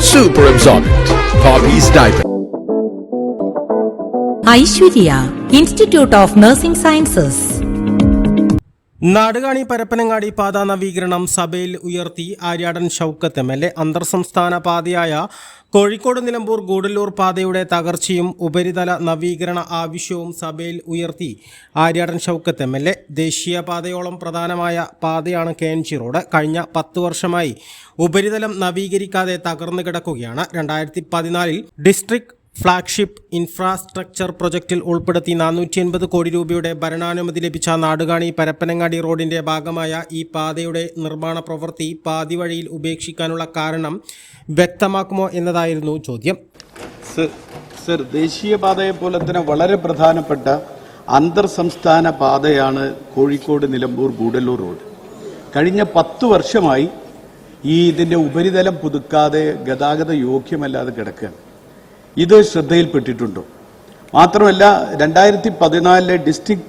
Super Absorbent. Hobbies Diaper. Aishwarya institute of nursing sciences Nadukani Parappanangadi പാത നവീകരണം സഭയിൽ ഉയർത്തി Aryadan Shoukath M L A അന്തർ സംസ്ഥാന പാതയായ കോഴിക്കോട് നിലമ്പൂർ ഗൂഡല്ലൂർ പാതയുടെ തകർച്ചയും ഉപരിതല നവീകരണ ആവശ്യവും സഭയിൽ ഉയർത്തി Aryadan Shoukath M L A ദേശീയപാതയോളം പ്രധാനമായ പാതയാണ് കെ എൻ ജി റോഡ്. കഴിഞ്ഞ പത്ത് വർഷമായി ഉപരിതലം നവീകരിക്കാതെ തകർന്നു കിടക്കുകയാണ്. രണ്ടായിരത്തി പതിനാലിൽ ഡിസ്ട്രിക്ട് ഫ്ളാഗ്ഷിപ്പ് ഇൻഫ്രാസ്ട്രക്ചർ പ്രൊജക്റ്റിൽ ഉൾപ്പെടുത്തി നാനൂറ്റി എൺപത് കോടി രൂപയുടെ ഭരണാനുമതി ലഭിച്ച നാടുകാണി പരപ്പനങ്ങാടി റോഡിന്റെ ഭാഗമായ ഈ പാതയുടെ നിർമ്മാണ പ്രവൃത്തി പാതി വഴിയിൽ ഉപേക്ഷിക്കാനുള്ള കാരണം വ്യക്തമാക്കുമോ എന്നതായിരുന്നു ചോദ്യം. സർ ദേശീയപാതയെ പോലെ തന്നെ വളരെ പ്രധാനപ്പെട്ട അന്തർ സംസ്ഥാന പാതയാണ് കോഴിക്കോട് നിലമ്പൂർ ഗൂഡല്ലൂർ റോഡ്. കഴിഞ്ഞ പത്ത് വർഷമായി ഈ ഇതിന്റെ ഉപരിതലം പുതുക്കാതെ ഗതാഗത യോഗ്യമല്ലാതെ കിടക്കുകയാണ്. ഇത് ശ്രദ്ധയിൽപ്പെട്ടിട്ടുണ്ടോ? മാത്രമല്ല രണ്ടായിരത്തി പതിനാലിലെ ഡിസ്ട്രിക്ട്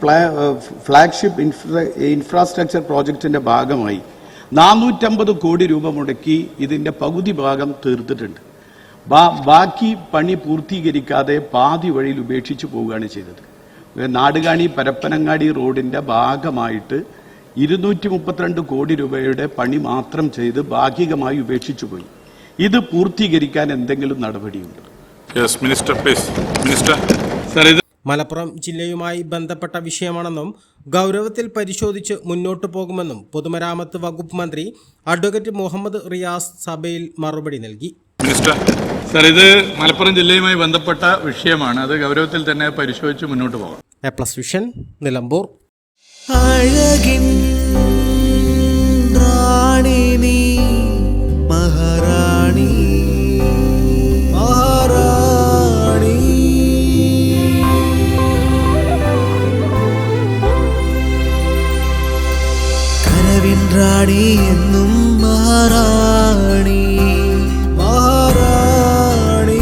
ഫ്ലാഗ്ഷിപ്പ് ഇൻഫ്രാസ്ട്രക്ചർ പ്രോജക്റ്റിന്റെ ഭാഗമായി നാനൂറ്റമ്പത് കോടി രൂപ മുടക്കി ഇതിന്റെ പകുതി ഭാഗം തീർത്തിട്ടുണ്ട്. ബാക്കി പണി പൂർത്തീകരിക്കാതെ പാതി വഴിയിൽ ഉപേക്ഷിച്ചു പോവുകയാണ് ചെയ്തത്. നാടുകാണി പരപ്പനങ്ങാടി റോഡിന്റെ ഭാഗമായിട്ട് ഇരുന്നൂറ്റി മുപ്പത്തിരണ്ട് കോടി രൂപയുടെ പണി മാത്രം ചെയ്ത് ഭാഗികമായി ഉപേക്ഷിച്ചു പോയി. ഇത് പൂർത്തീകരിക്കാൻ എന്തെങ്കിലും നടപടിയുണ്ട്? Yes minister please minister Malappuram ജില്ലയുമായി ബന്ധപ്പെട്ട വിഷയമാണെന്നും ഗൗരവത്തിൽ പരിശോധിച്ച് മുന്നോട്ടു പോകുമെന്നും പൊതുമരാമത്ത് വകുപ്പ് മന്ത്രി അഡ്വക്കേറ്റ് മുഹമ്മദ് റിയാസ് സഭയിൽ മറുപടി നൽകി. മിനിസ്റ്റർ സർ ഇത് മലപ്പുറം ജില്ലയുമായി ബന്ധപ്പെട്ട വിഷയമാണ്. അത് ഗൗരവത്തിൽ തന്നെ പരിശോധിച്ച് മുന്നോട്ട് പോകാം. A plus vision Nilambur. അഴകിൻ റാണി റാണി എന്നും മഹാറാണി. മഹാറാണി.